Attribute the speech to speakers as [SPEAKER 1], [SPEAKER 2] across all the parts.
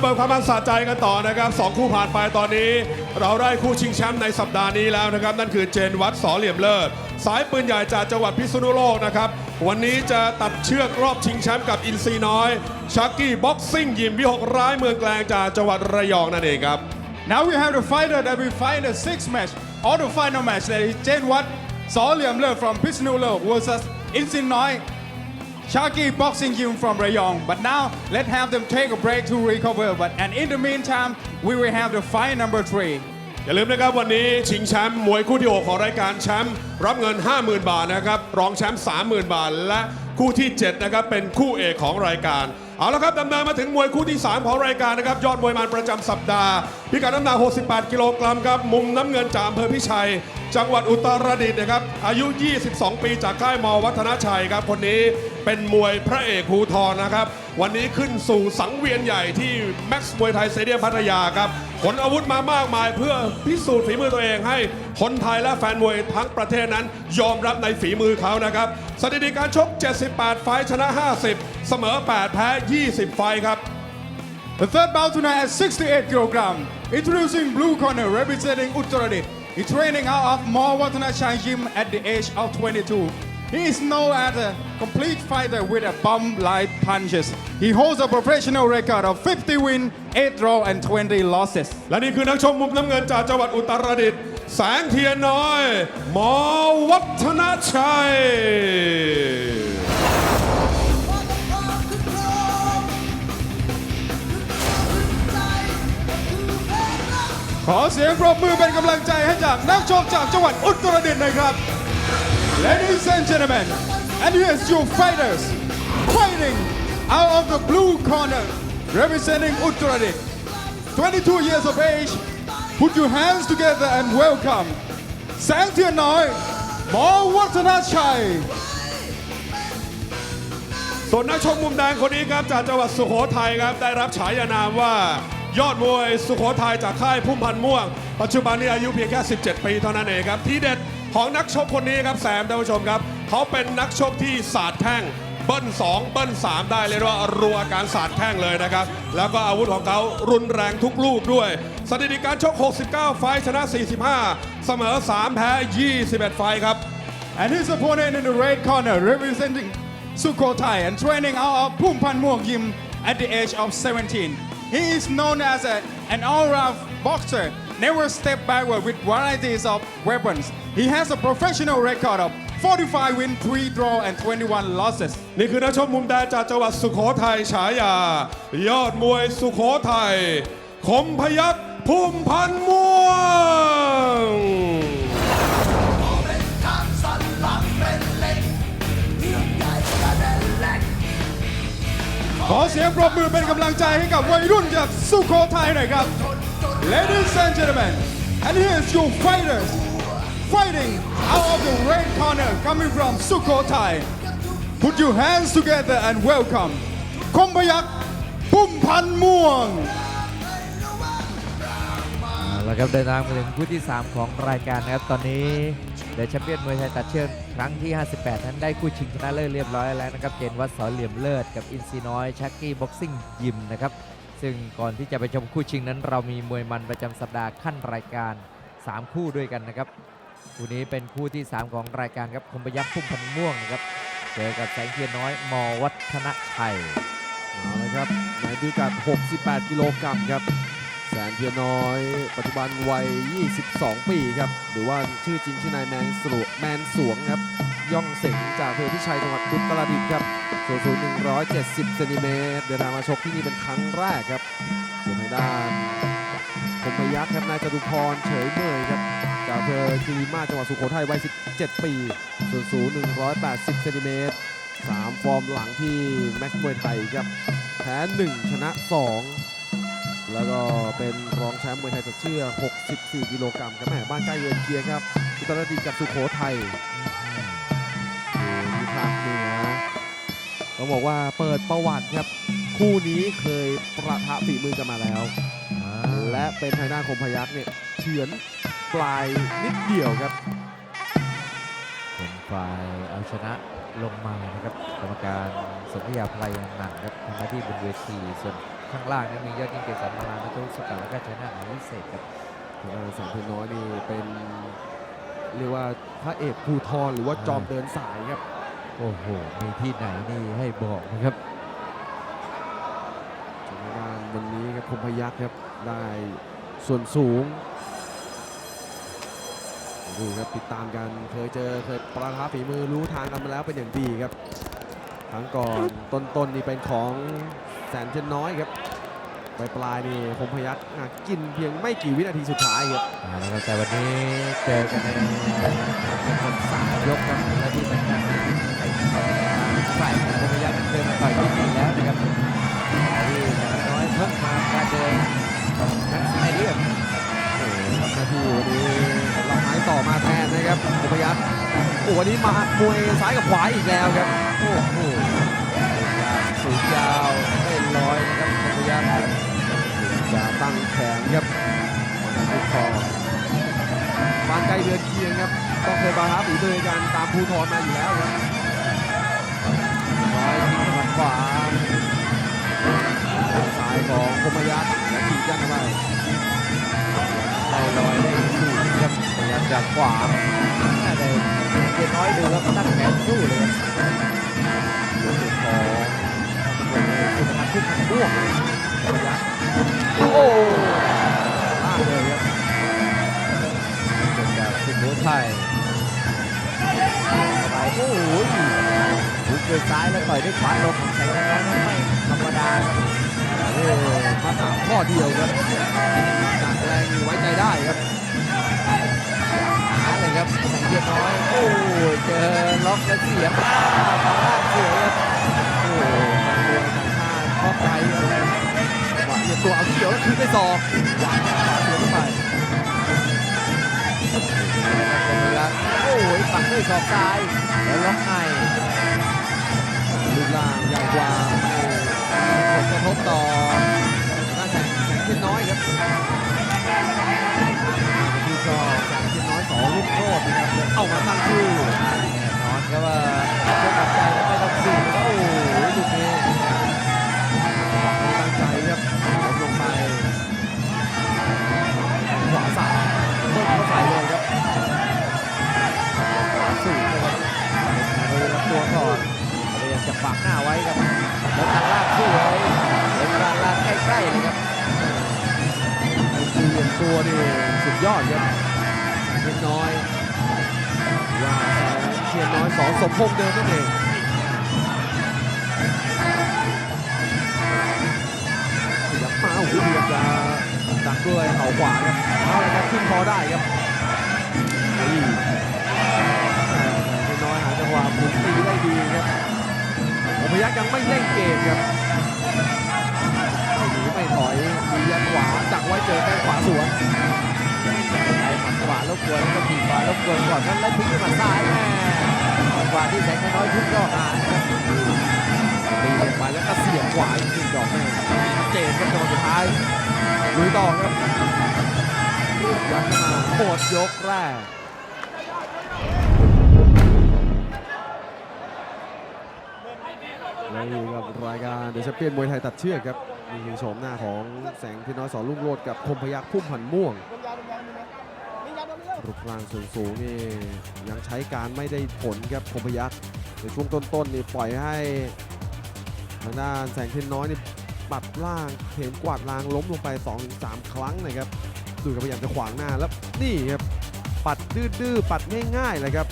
[SPEAKER 1] ระเบิดความมันสะใจกันต่อนะครับสองคู่ผ่านไปตอนนี้ เราได้คู่ชิงแชมป์ในสัปดาห์นี้แล้วนะครับ นั่นคือเจนวัดสอเหลี่ยมเลิศสายปืนใหญ่จากจังหวัดพิษณุโลกนะครับ วันนี้จะตัดเชือกรอบชิงแชมป์กับอินซีน้อยชักกี้บ็อกซิ่งยิมวิหกร้ายเมืองแกลงจากจังหวัดระยองนั่นเองครับ
[SPEAKER 2] Now we have the fighter that we fight in the six match, or the final match that is Jen Watt, Saw Liam Le from Pisnulo versus Insin Noi, Sharky Boxing Gym from Rayong. But now let's have them take a break to recover. But and in the meantime, we will have the fight number three.
[SPEAKER 1] อย่าลืมนะครับวันนี้ชิงแชมป์มวยคู่ที่ 6 ของรายการแชมป์รับเงิน 50,000 บาทนะครับรองแชมป์30,000 บาท และคู่ที่ 7 นะครับเป็นคู่เอกของรายการ เอาละครับดำเนินมาถึงมวยคู่ที่ 3 ของรายการนะครับยอดมวยมันประจำสัปดาห์ พิกัดน้ำหนัก 68 กิโลกรัมครับมุมน้ำเงินจากอำเภอพิชัย จังหวัดอุตรดิตถ์นะครับอายุ 22 ปีจากค่ายมอวัฒนชัยครับคนนี้ เป็นมวยพระเอกภูทรนะครับ วันนี้ขึ้นสู่สังเวียนใหญ่ที่แม็กซ์มวยไทยเตเดียมพัทยาครับขนอาวุธมามากมายเพื่อพิสูจน์ฝีมือตัวเองให้คนไทยและแฟนมวยทั้งประเทศนั้น ยอมรับในฝีมือเขานะครับ สถิติการชก 78 ไฟชนะ 50 เสมอ 8 แพ้ 20 ไฟครับ
[SPEAKER 2] The third bout tonight at 68 kilogram. Introducing blue corner representing Uttaradit. He training out of Mall Watanachai Gym at the age of 22. He is known as a complete fighter with a bomb like punches. He holds a professional record of 50 wins, 8 draws, and 20 losses.
[SPEAKER 1] และนี่คือนักชมมุมน้ำเงินจากจังหวัดอุตรดิตถ์แสงเทียนน้อย หมอวัฒนชัย
[SPEAKER 2] ขอเสียงปรบมือเป็นกำลังใจให้จากนักชกจากจังหวัดอุตรดิตถ์หนะครับ Ladies and gentlemen and here's your fighters fighting out of the blue corner representing Uttaradit 22 years of age put your hands together and welcome แสงเทียนน้อยหมอวัฒนชัย
[SPEAKER 1] ส่วนนักชกมุมแดงคนนี้ครับจากจังหวัดสุโขทัยครับได้รับฉายานามว่ายอดมวยสุโขทัยจากค่ายพุ่มพันธ์ม่วง ปัจจุบันนี้อายุเพียงแค่ 17 ปีเท่านั้นเองครับ ที่เด็ด ของนักชกคนนี้ครับแซมท่านผู้ชมครับ เขาเป็นนักชกที่ศาสตร์แข้งเบิ้ล2 เบิ้ล3 ได้เลยว่ารัวการศาสตร์แข้งเลยนะครับ แล้วก็อาวุธของเขารุนแรงทุกลูกด้วย สถิติการชก 69 ไฟชนะ 45 เสมอ 3 แพ้ 21 ไฟครับ
[SPEAKER 2] And his opponent in the red corner representing Sukhothai and training out of Pumpan Muang Gym at the age of 17. He is known as a, an all-round boxer, never step backward with varieties of weapons. He has a professional record of 45 wins, 3 draw and 21 losses.
[SPEAKER 1] นี่คือนักชกมุมแดงจากจังหวัดสุโขทัยฉายา ยอดมวยสุโขทัยคมพยักพุ่มพันธ์ม่วง
[SPEAKER 2] ขอเสียงปรบมือเป็นกำลังใจให้กับวัยรุ่นจากสุโขทัยหน่อยครับ Ladies and gentlemen and here's your fighters fighting out of the red corner coming from Sukhothai Put your hands together and welcome คมพยักปุ่มพันธ์ม่วง
[SPEAKER 3] เอาละครับเดินทางมาถึงคู่ที่ 3 ของรายการนะครับ ตอนนี้เดอะแชมเปี้ยนมวยไทยตัดเชือกครั้งที่ 58 นั้นได้คู่ชิงชนะเลิศเรียบร้อยแล้วนะครับ เจนวัดสอนเหลี่ยมเลิศกับอินซีน้อยชักกี้บ็อกซิ่งยิมนะครับ ซึ่งก่อนที่จะไปชมคู่ชิงนั้น เรามีมวยมันประจำสัปดาห์ขั้นรายการ 3 คู่ด้วยกันนะครับคู่นี้เป็นคู่ที่ 3 ของรายการครับคมพยักษ์พุ่มพันม่วงนะครับเจอกับแสงเทียนน้อยมอวัฒนชัย
[SPEAKER 4] เอาละครับในพิกัด 68 กิโลกรัมครับ แสนเพียรน้อย ปัจจุบันวัย 22 ปีครับ หรือว่าชื่อจริงชื่อนายแมนสวแมนสวงครับย่องเสงจากอำเภอพิชัยจังหวัดอุตรดิตถ์ครับส่วนสูง170เซนติเมตรเดินทางมาชกที่นี่เป็นครั้งแรกครับส่วนทางด้านคมพยักษ์ครับนายจตุพรเฉยเมยครับจากอำเภอคีรีมาจังหวัดสุโขทัยวัย 17 ปี ส่วนสูง180เซนติเมตรสามฟอร์มหลังที่แม็กซ์มวยไทยครับแพ้ 1 ชนะ 2 แล้วก็เป็นรองแชมป์มวยไทยตัดเชือก64 กิโลกรัมครับแหมบ้านใกล้เรือนเคียงครับอุตรดิตถ์กับสุโขทัยอยู่ที่ภาคเหนือต้องบอกว่าเปิดประวัติครับ คู่นี้เคยประทะฝีมือกันมาแล้ว และเป็นทางด้านคมพยักษ์เนี่ยเฉือนปลายนิดเดียวครับ
[SPEAKER 3] เป็นฝ่ายเอาชนะลงมานะครับกรรมการสนธิยาพลายนันท์ครับทำหน้าที่บนเวทีส่วน ข้างล่างนั้นมียอดยิ่งเกียรติสอนมาลานัทวุฒิสุขแล้วก็ชนะหมายวิเศษครับ
[SPEAKER 4] ทางด้านแสงเทียนน้อยนี่เป็นเรียกว่าพระเอกภูทรหรือว่าจอมเดินสายครับ
[SPEAKER 3] โอ้โห มีที่ไหนนี่ให้บอกนะครับ
[SPEAKER 4] ทางด้านวันนี้ครับคมพยักษ์ครับได้ส่วนสูงดูครับติดตามกันเคยเจอเคยประทับฝีมือรู้ทางกันมาแล้วเป็นอย่างดีครับครั้งก่อนต้นๆนี่เป็นของแสนเทียนน้อยครับ ปลายปลายๆนี่คมพยักษ์อะกินเพียงไม่กี่วินาทีสุดท้ายครับ
[SPEAKER 3] เอาละครับแต่วันนี้เจอกันในจำนวนสามยกครับและที่สำคัญไอ้ฝ่ายของพยัคฆ์เคยมาต่อยที่นี่แล้วนะครับที่อย่างน้อยเพิ่มมาการเดินทั้งในเรื่อง
[SPEAKER 4] โอ้โหทำหน้าที่วันนี้เราไม้ต่อมาแทนนะครับคมพยักษ์โอ้วันนี้มามวยซ้ายกับขวาอีกแล้วครับ
[SPEAKER 3] โอ้โหสูงยาวไม่ลอยนะครับพยัคฆ์
[SPEAKER 4] จะตั้งแขนครับลูกคอบ้านใกล้เรือนเคียงครับ ต้องเคยบาท้าฝีมือกันตามภูทรมาอยู่แล้วครับ
[SPEAKER 3] ร้อยทิ้งมัดขวา
[SPEAKER 4] ซ้ายของคมยักษ์และถีบยันเข้าไล่
[SPEAKER 3] ลอยได้สูงครับพยายามจะขวาน่เกียรน้อยดูครับตั้งแขนสู้เลยครับ
[SPEAKER 4] ลูกศิษย์ของสุพรรณพุ่มพันธ์ม่วงคมยักษ์ โอ้โหลากเลยครับ
[SPEAKER 3] จนจากสุโขทัยไปโอ้โหหุกด้วยซ้ายแล้วต่อยด้วยขวาลงของแสงน้อยไม่ธรรมดาครับ
[SPEAKER 4] โอ้มาถามข้อเดียวครับหนักแรงไว้ใจได้ครับ
[SPEAKER 3] หาเลยครับแสงเทียนน้อย โอ้เจอล็อกแล้วเสียบลากสวยครับ
[SPEAKER 4] โอ้ทางมวยทางท่าชอบใจครับ รียงตัวเอาเขียวแล้วคืนด้วยศอกวางข้งขวาสวนเข้าไป
[SPEAKER 3] กำลังโอ้ยปักด้วยศอกซ้ายแล้วล็อกใน
[SPEAKER 4] รูปร่างใหญ่กว่าผลกระทบต่อหน้าแสงแสงเทียนน้อยครับที่ก็แสงเทียนน้อยสองลูกโทษนะครับเอามาตั้งชื่
[SPEAKER 3] แน่นอนครับว่าเจ้ากับใจแล้วไม่ต้อง ดัก
[SPEAKER 4] ด้วยเข่าขวาครับเอาเลยครับขึ้นคอได้ครับนี่น้อยน้อยหาจังหวะหมุนตีได้ดีครับโอพยักยังไม่เล่นเกมครับไม่หนีไม่ถอยมียันขวาดักไว้เจอแข้งขวาสวน
[SPEAKER 3] ไอ้หมัดขวาลบกวนแล้วก็ถีบขวาลบกวนก่อนแล้วแล้วทิ้งด้วยหมัดซ้ายแม่ขวาที่แสงน้อยทุกก็หาครับ
[SPEAKER 4] ตีลงไปแล้วก็เสียบขวาอีกหนึ่งดอกแม่ชัดเจนครับจังหวะสุดท้าย ลุยต่อครับยัดเข้ามาหมดยกแรกและนี่กับรายการเดชเปียนมวยไทยตัดเชือกครับนี่คือโฉมหน้าของแสงที่น้อยสอลุ่งโรดกับคมพยักพุ่มพันธ์ม่วงรูปร่างสูงสูงนี่ยังใช้การไม่ได้ผลครับคมพยักในช่วงต้นๆนี่ปล่อยให้ทางด้านแสงเทยนน้อยนี่ ปัดล่างเห็นกวาดลางล้มลงไป 2-3 ครั้งนะครับดูกับพยายามจะขวางหน้าแล้วนี่ครับปัดดื้อๆปัดง่ายๆเลยครับ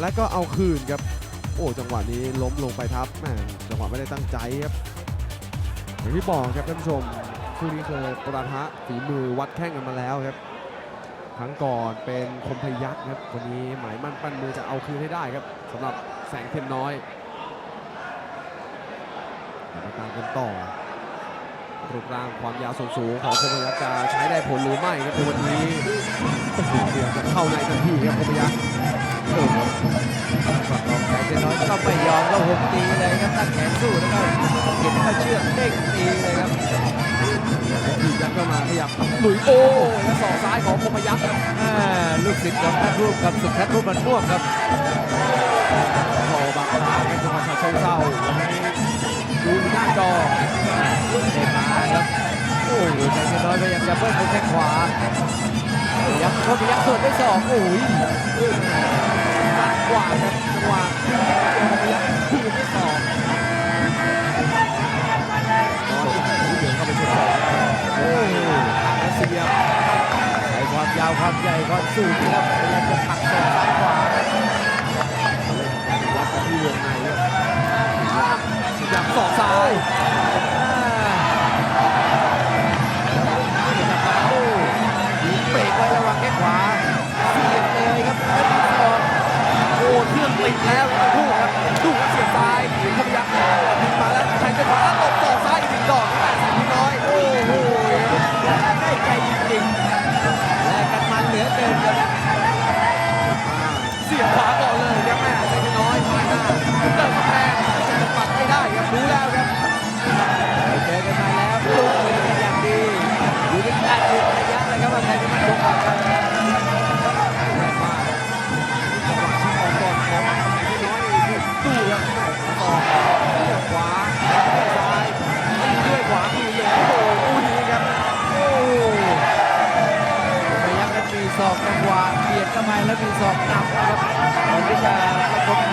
[SPEAKER 4] แล้วก็เอาคืนครับ โอ้จังหวะนี้ล้มลงไปทับแมจังหวะไม่ได้ตั้งใจครับอย่างที่บอกครับท่านผู้ชมคู่นี้เคยประทะฝีมือวัดแข้งกันมาแล้วครับครั้งก่อนเป็นคมพยักษ์ครับวันนี้หมายมั่นปั้นมือจะเอาคืนให้ได้ครับสำหรับแสงเทียนน้อยมาตามกันต่อ รูปร่างความยาวส่วนสูงของคมพยักษ์จะใช้ได้ผลหรือไม่ครับในวันนี้โอ้โหเดี๋ยวจะเข้าในทันทีครับคมพยักษ์โอ้โห
[SPEAKER 3] ลองแสงน้อยก็ไม่ยอมก็หุบตีเลยครับตั้งแขนสู้แล้วก็เก็บเข้าเชือกเด้งตีเลยครับ
[SPEAKER 4] ถีบยัดเข้ามาขยับหลุยโอ้และศอกซ้ายของคมพยักษ์ครับ
[SPEAKER 3] อ่าลูกศิษย์ของท่านรูปกับสุดทัดรูปมันม่วงครับ
[SPEAKER 4] พอบางครั้งจังหวัดฉะเชิงเทราวันนี้
[SPEAKER 3] ดูหน้าจอเด็มาครับโอ้โหแสงเทียนน้อยพยายามจะเบิ้ลด้วยแข้งขวาพยายามคนพยายามสวนด้วยศอกโอ้ยซ้ายขวาครับจังหวะพยายามคืนด้วยศอก
[SPEAKER 4] เหลือเข้าไปชนต่อโอ้โหแล้วเสียบ
[SPEAKER 3] ใช้ความยาวความใหญ่ความสูงครับพยายามจะปักศอกซ้าย
[SPEAKER 4] ยากสอกซ้าย
[SPEAKER 3] โอ้ยิงเบรกไว้ระวังแข้งขวาเสียบเลยครับแล้วมีศอก
[SPEAKER 4] โอ้เครื่องติดแล้ว แล้ว
[SPEAKER 3] มี
[SPEAKER 4] ศอกนำ
[SPEAKER 3] นะครับก่อนที่จะประกบ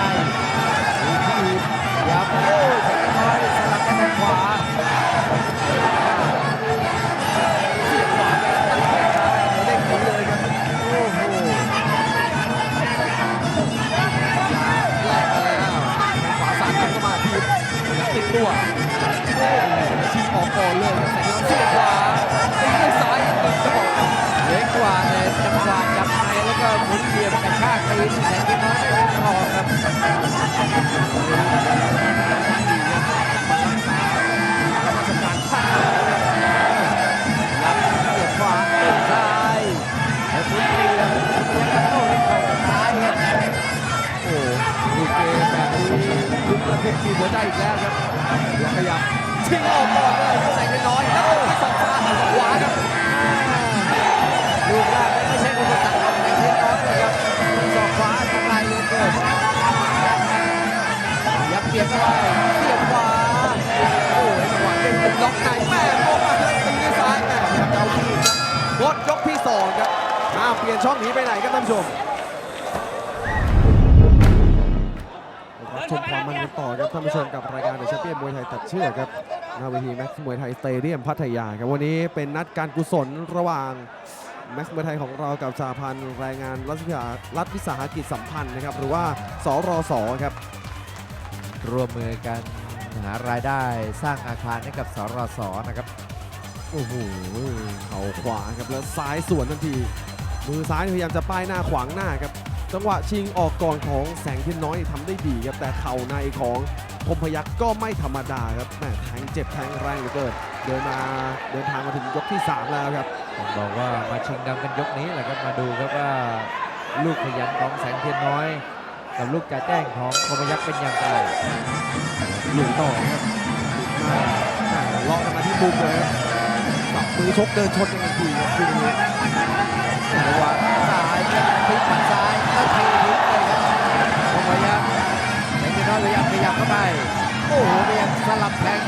[SPEAKER 4] ครับ
[SPEAKER 3] ห้า
[SPEAKER 4] มเปลี่
[SPEAKER 3] ยน
[SPEAKER 4] ช่อง
[SPEAKER 3] หนีไป
[SPEAKER 4] ไหนครับท่านผู้ชมชมความมันกันต่อครับท่านผู้ชมกับรายการเดอะแชมเปี้ยนมวยไทยตัดเชือกครับหน้าเวทีแม็กซ์มวยไทยสเตเดียมพัทยาครับวันนี้เป็นนัดการกุศลระหว่างแม็กซ์มวยไทยของเรากับสหพันธ์แรงงานรัฐวิสารัฐวิสาหกิจสัมพันธ์นะครับหรือว่าสรสครับ
[SPEAKER 3] ร่วมมือกันหารายได้สร้างอาคารให้กับสรสนะครับ
[SPEAKER 4] โอ้โหเข่าขวาครับแล้วซ้ายสวนทันที มือซ้ายพยายามจะป้ายหน้าขวางหน้าครับ จังหวะชิงออกก่อนของแสงเทียนน้อยทำได้ดีครับ แต่เข่าในของคมพยักก็ไม่ธรรมดาครับแหม่แทงเจ็บแทงแรงเหลือเกินเดินมาเดินทางมาถึงยกที่ 3 แล้วครับ
[SPEAKER 3] ต้องบอกว่ามาชิงดำกันยกนี้แหละครับมาดูครับว่าลูกขยันของแสงเทียนน้อย กับลูกจ่าแจ้งของคมยักษ์เป็นอย่างไร
[SPEAKER 4] หลุยต่อครับหลุดมาแหม่เลาะกันมาที่มุมเลยครับปับมือชกเดินชนกันทันทีครับคู่นี้
[SPEAKER 3] ระหว่างซ้ายพลิกหมัดซ้ายแล้วทีลุกเลยครับพยายามเที
[SPEAKER 4] ย
[SPEAKER 3] น
[SPEAKER 4] น้อ
[SPEAKER 3] ยพยายามขยับเข้า
[SPEAKER 4] ไป
[SPEAKER 3] โอ้โห
[SPEAKER 4] พยายามสลับ
[SPEAKER 3] แท
[SPEAKER 4] ง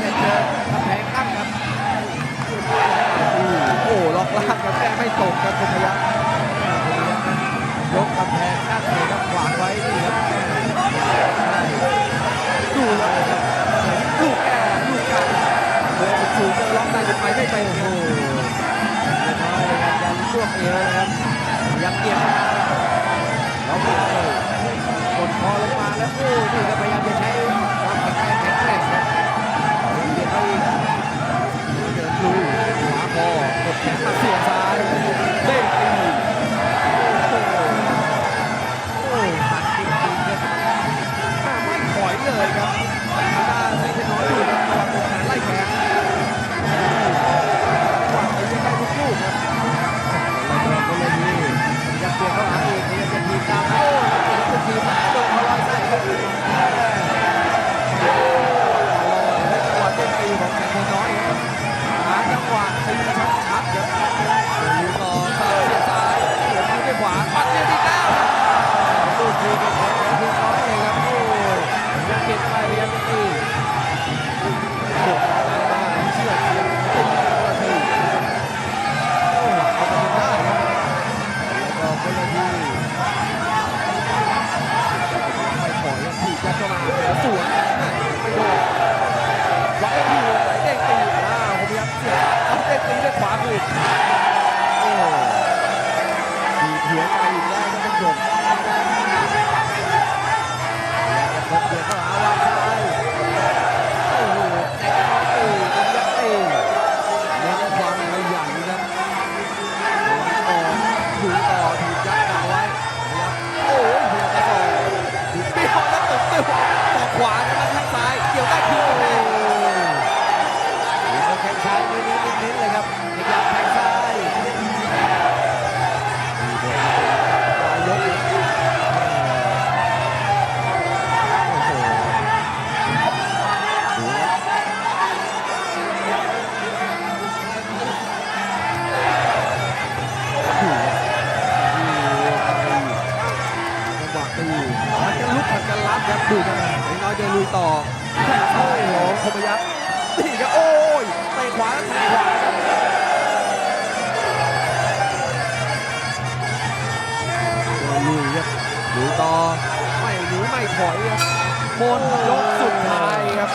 [SPEAKER 4] หมดยกสุดท้ายครับ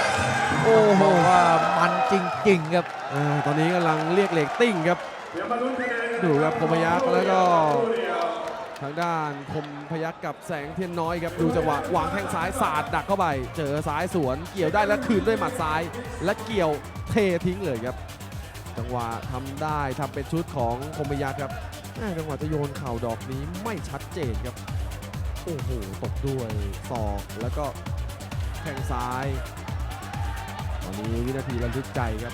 [SPEAKER 4] โอ้โห
[SPEAKER 3] บอกว่ามันจริงๆครับ
[SPEAKER 4] อ่าตอนนี้กำลังเรียกเลตติ้งครับ ดูครับคมพยักษ์แล้วก็ทางด้านคมพยักษ์กับแสงเทียนน้อยครับ ดูจังหวะวางแข้งซ้ายสาดดักเข้าไป เจอซ้ายสวนเกี่ยวได้แล้วคืนด้วยหมัดซ้าย และเกี่ยวเททิ้งเลยครับ จังหวะทำได้ทำเป็นชุดของคมพยักษ์ครับแม่จังหวะจะโยนเข่าดอกนี้ไม่ชัดเจนครับ โอ้โหตบด้วยศอกแล้วก็ แข้งซ้ายตอนนี้วินาทีระลึกใจครับ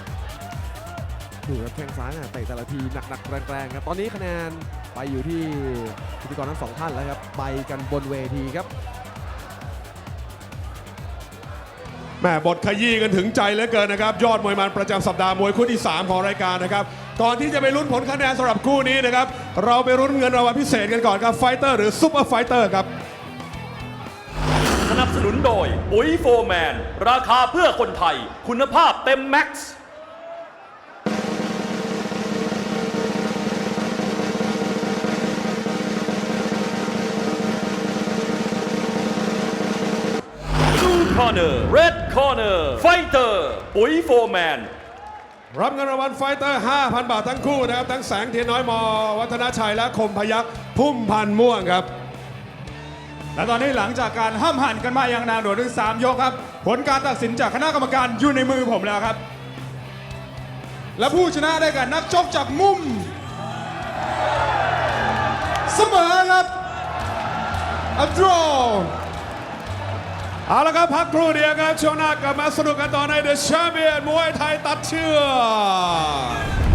[SPEAKER 4] ดูครับแข้งซ้ายน่ะเตะแต่ละทีหนักๆแรงๆครับตอนนี้คะแนนไปอยู่ที่พิธีกรทั้งสองท่านแล้วครับไปกันบนเวทีครับ
[SPEAKER 1] แม่บทขยี้กันถึงใจเหลือเกินนะครับ ยอดมวยมันประจำสัปดาห์มวยคู่ที่ 3 ของรายการนะครับ ก่อนที่จะไปลุ้นผลคะแนนสำหรับคู่นี้นะครับ เราไปลุ้นเงินรางวัลพิเศษกันก่อนครับไฟเตอร์หรือซุปเปอร์ไฟเตอร์ครั
[SPEAKER 5] บ สนุนโดยปุ๋ยโฟร์แมน ราคาเพื่อคนไทย คุณภาพเต็มแม็กซ์ Blue Corner Red Corner Fighter ปุ๋ยโฟร์แมน
[SPEAKER 1] รับเงินรางวัลไฟเตอร์ 5,000 บาททั้งคู่นะครับ ทั้งแสงเทียนน้อยมอ วัฒนาชัยและคมพยักษ์พุ่มพันธ์ม่วงครับ
[SPEAKER 2] และตอนนี้หลังจากการห้ามหันกันมาอย่างนานโดดถึง 3 ยกครับ ผลการตัดสินจากคณะกรรมการอยู่ในมือผมแล้วครับ และผู้ชนะได้แก่นักชกจากมุม เสมอครับ a draw
[SPEAKER 1] เอาละครับพักครู่เดียวครับช่วงหน้ากลับมาสนุกกันต่อใน The Champion มวยไทยตัดเชือก